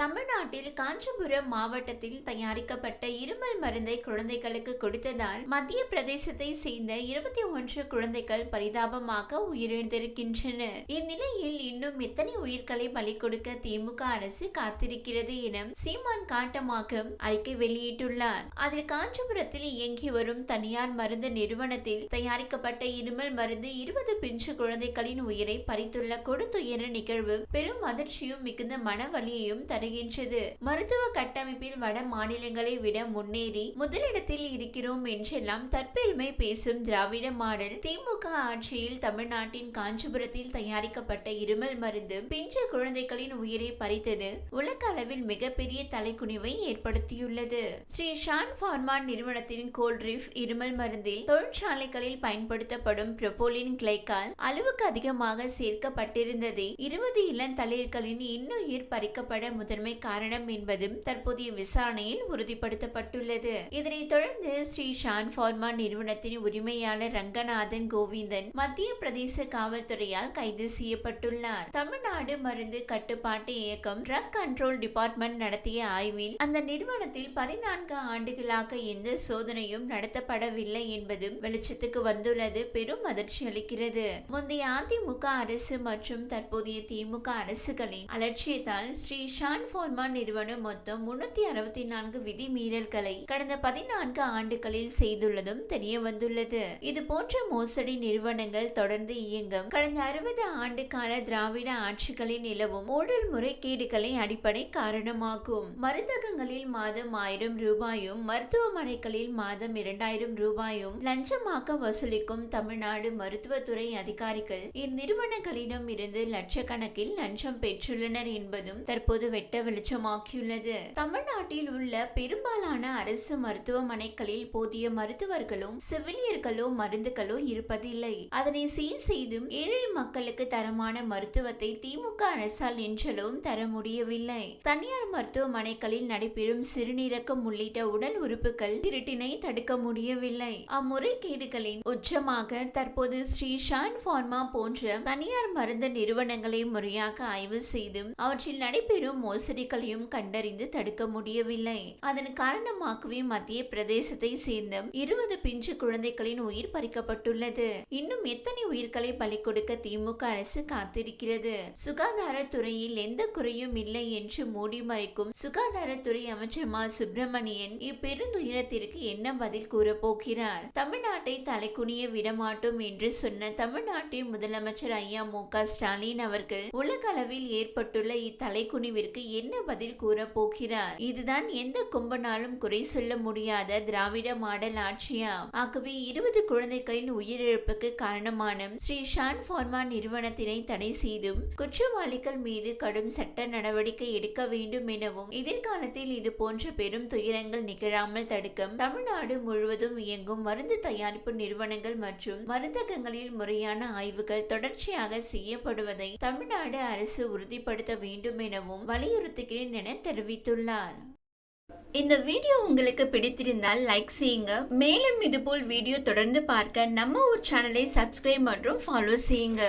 தமிழ்நாட்டில் காஞ்சிபுரம் மாவட்டத்தில் தயாரிக்கப்பட்ட இருமல் மருந்தை குழந்தைகளுக்கு கொடுத்ததால் மத்திய பிரதேசத்தை சேர்ந்த இருபத்தி ஒன்று குழந்தைகள் பரிதாபமாக உயிரிழந்திருக்கின்றன. இந்நிலையில் இன்னும் எத்தனை உயிர்களை பலி கொடுக்க திமுக அரசு காத்திருக்கிறது என சீமான் காட்டமாக அறிக்கை வெளியிட்டுள்ளார். அதில் காஞ்சிபுரத்தில் இயங்கி வரும் தனியார் மருந்து நிறுவனத்தில் தயாரிக்கப்பட்ட இருமல் மருந்து இருபது பிஞ்சு குழந்தைகளின் உயிரை பறித்துள்ள கொடுத்துயர நிகழ்வு பெரும் அதிர்ச்சியும் மிகுந்த மனவலியையும் தருகின்றது மருத்துவ கட்டமைப்பில் வட மாநிலங்களை விட முன்னேறி முதலிடத்தில் இருக்கிறோம் என்றெல்லாம் தற்பெருமை பேசும் திராவிட மாடல் திமுக ஆட்சியில் தமிழ்நாட்டின் காஞ்சிபுரத்தில் தயாரிக்கப்பட்ட இருமல் மருந்து பிஞ்ச குழந்தைகளின் உயிரை பறித்தது உலக அளவில் மிகப்பெரிய தலைக்குனிவை ஏற்படுத்தியுள்ளது. ஸ்ரீ ஷான் ஃபார்மா நிறுவனத்தின் கோல்ட்ரிஃப் இருமல் மருந்தில் தொழிற்சாலைகளில் பயன்படுத்தப்படும் ப்ரொபோலின் கிளைக்கால் அளவுக்கு அதிகமாக சேர்க்கப்பட்டிருந்ததே இருபது இளந்தளிர்களின் இன்னுயிர் பறிக்கப்பட முதல் முதன்மை காரணம் என்பதும் தற்போதைய விசாரணையில் உறுதிப்படுத்தப்பட்டுள்ளது. இதனைத் தொடர்ந்து ஸ்ரீ ஷான் ஃபார்மா நிறுவனத்தின் உரிமையாளர் ரங்கநாதன் கோவிந்தன் மத்திய பிரதேச காவல்துறையால் கைது செய்யப்பட்டுள்ளார். தமிழ்நாடு மருந்து கட்டுப்பாட்டு இயக்கம் ட்ரக் கண்ட்ரோல் டிபார்ட்மெண்ட் நடத்திய ஆய்வில் அந்த நிறுவனத்தில் பதினான்கு ஆண்டுகளாக எந்த சோதனையும் நடத்தப்படவில்லை என்பதும் வெளிச்சத்துக்கு வந்துள்ளது. பெரும் அதிர்ச்சி அளிக்கிறது. முந்தைய அதிமுக அரசு மற்றும் தற்போதைய திமுக அரசுகளின் அலட்சியத்தால் ஸ்ரீ ஷான் ஃபோர்மா நிறுவனம் மொத்தம் முன்னூத்தி அறுபத்தி நான்கு விதி மீறல்களை கடந்த பதினான்கு ஆண்டுகளில் செய்துள்ளதும் தெரிய வந்துள்ளது இது போன்ற மோசடி நிறுவனங்கள் தொடர்ந்து இயங்கும். கடந்த அறுபது ஆண்டு கால திராவிட ஆட்சிகளில் நிலவும் ஊழல் முறைகேடுகளை அடிப்படை காரணமாகும். மருந்தகங்களில் மாதம் ஆயிரம் ரூபாயும் மருத்துவமனைகளில் மாதம் இரண்டாயிரம் ரூபாயும் லஞ்சமாக வசூலிக்கும் தமிழ்நாடு மருத்துவத்துறை அதிகாரிகள் இந்நிறுவனங்களிடம் இருந்து லட்சக்கணக்கில் லஞ்சம் பெற்றுள்ளனர் என்பதும் தற்போது வெட்ட வெளிச்சமாக்கியுள்ளது. தமிழ்நாட்டில் உள்ள பெரும்பாலான அரசு மருத்துவமனைகளில் போதிய மருத்துவர்களும் செவிலியர்களோ மருந்துகளோ இருப்பதில்லை. அதனை சீர் செய்தும் ஏழை மக்களுக்கு தரமான மருத்துவத்தை திமுக அரசால் என்றளவும் தர முடியவில்லை. தனியார் மருத்துவமனைகளில் நடைபெறும் சிறுநீரகம் உள்ளிட்ட உடல் உறுப்புகள் திருட்டினை தடுக்க முடியவில்லை. அம்முறைகேடுகளின் உச்சமாக தற்போது ஸ்ரீ ஷான் ஃபார்மா போன்ற தனியார் மருந்து நிறுவனங்களை முறையாக ஆய்வு செய்தும் அவற்றில் நடைபெறும் மோசடிகளையும் கண்டறிந்து தடுக்க முடியவில்லை. அதன் காரணமாகவே மத்திய பிரதேசத்தை சேர்ந்த இருபது பிஞ்சு குழந்தைகளின் உயிர் பறிக்கப்பட்டுள்ளது. இன்னும் எத்தனை உயிர்களை பலி கொடுக்க திமுக அரசு காத்திருக்கிறது? சுகாதாரத்துறையில் எந்த குறையும் இல்லை என்று மூடி மறைக்கும் சுகாதாரத்துறை அமைச்சர் மா. சுப்பிரமணியன் இப்பெருந்துயரத்திற்கு என்ன பதில் கூறப்போகிறார் தமிழ்நாட்டை தலைக்குனிய விடமாட்டோம் என்று சொன்ன தமிழ்நாட்டின் முதலமைச்சர் ஐயா மு. க. ஸ்டாலின் அவர்கள் உலக அளவில் ஏற்பட்டுள்ள இத்தலைக்குனிவிற்கு என்ன பதில் கூறப் போகிறார்? இதுதான் எந்த கும்பனாலும் குறை சொல்ல முடியாத திராவிட மாடல் ஆட்சியா? ஆகவே இருபது குழந்தைகளின் உயிரிழப்புக்கு காரணமான ஸ்ரீ ஷான் ஃபார்மா நிறுவனத்தினை தடை செய்தும் குற்றவாளிகள் மீது கடும் சட்ட நடவடிக்கை எடுக்க வேண்டும் எனவும் எதிர்காலத்தில் இது போன்ற பெரும் துயரங்கள் நிகழாமல் தடுக்க தமிழ்நாடு முழுவதும் இயங்கும் மருந்து தயாரிப்பு நிறுவனங்கள் மற்றும் மருந்தகங்களில் முறையான ஆய்வுகள் தொடர்ச்சியாக செய்யப்படுவதை தமிழ்நாடு அரசு உறுதிப்படுத்த வேண்டும் எனவும் வலியுறுத்தி வலியுறுத்துகிறேன் என தெரிவித்துள்ளார். இந்த வீடியோ உங்களுக்கு பிடித்திருந்தால் லைக் செய்யுங்க. மேலும் இதுபோல் வீடியோ தொடர்ந்து பார்க்க நம்ம ஒரு சேனலை சப்ஸ்கிரைப் மற்றும் ஃபாலோ செய்யுங்க.